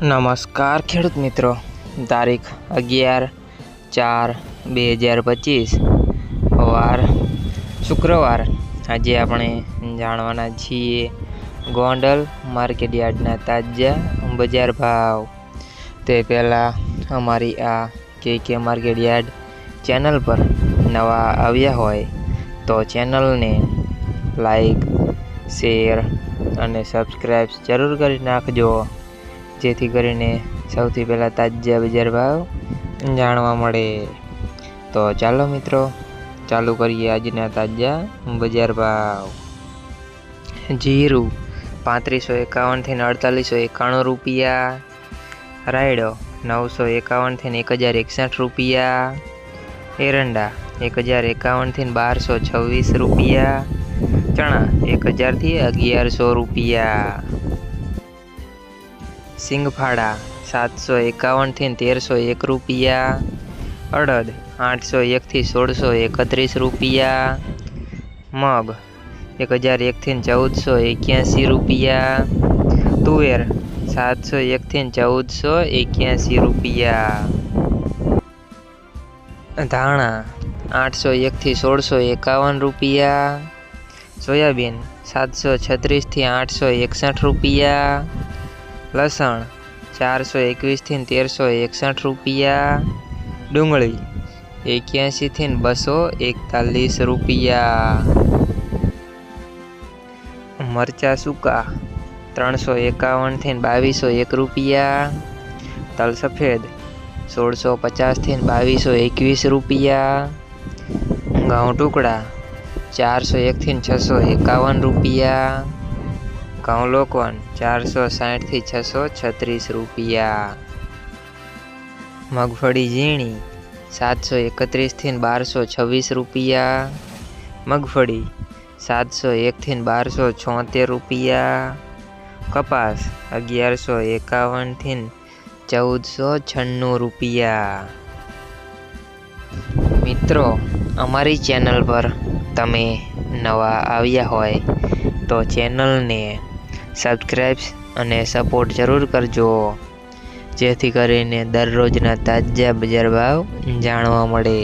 નમસ્કાર ખેડૂત મિત્રો. તારીખ અગિયાર ચાર બે હજાર પચીસ. વાર શુક્રવાર. આજે આપણે જાણવાના છીએ ગોંડલ માર્કેટયાર્ડના તાજા બજાર ભાવ. તે પહેલાં અમારી આ કે કે માર્કેટયાર્ડ ચેનલ પર નવા આવ્યા હોય તો ચેનલને લાઈક, શેર અને સબસ્ક્રાઈબ જરૂર કરી નાખજો. જેથી કરીને સૌથી પહેલાં તાજા બજાર ભાવ જાણવા મળે. તો ચાલો મિત્રો, ચાલુ કરીએ આજના તાજા બજાર ભાવ. જીરું પાંત્રીસો એકાવનથી ને અડતાલીસો એકાણું રૂપિયા. રાયડો નવસો એકાવનથી ને એક હજાર એકસઠ રૂપિયા. એરંડા એક હજાર એકાવનથી ને બારસો છવ્વીસ રૂપિયા. ચણા એક હજારથી અગિયારસો રૂપિયા. સિંગફાડા, સાતસો એકાવનથી તેરસો એક રૂપિયા. અડદ, આઠસો એકથી સોળસો એકત્રીસ રૂપિયા. મગ, એક હજાર એકથી ચૌદસો એક્યાસી રૂપિયા. તુવેર, સાતસો એકથી ચૌદસો એક્યાસી રૂપિયા. ધાણા, આઠસો એકથી સોળસો એકાવન રૂપિયા. સોયાબીન, સાતસો છત્રીસથી આઠસો એકસઠ રૂપિયા. લસણ ચારસો એકવીસથી તેરસો એકસઠ રૂપિયા. ડુંગળી એક્યાસીથી બસો એકતાલીસ રૂપિયા. મરચા સૂકા ત્રણસો એકાવનથી બાવીસો એક રૂપિયા. તલ સફેદ સોળસો પચાસથી બાવીસો એકવીસ રૂપિયા. ઘઉં ટુકડા ચારસો એકથી છસો એકાવન રૂપિયા. ઘઉં ચારસો સાઠથી છસો છત્રીસ રૂપિયા. મગફળી ઝીણી, સાતસો એકત્રીસથી બારસો છવ્વીસ રૂપિયા. મગફળી, સાતસો એકથી બારસો છોતેર રૂપિયા. કપાસ, અગિયારસો એકાવનથી ચૌદસો છન્નું રૂપિયા. મિત્રો, અમારી ચેનલ પર તમે નવા આવ્યા હોય તો ચેનલને સબસ્ક્રાઈબ અને સપોર્ટ જરૂર કરજો. જેથી કરીને દરરોજના તાજા બજાર ભાવ જાણવા મળે.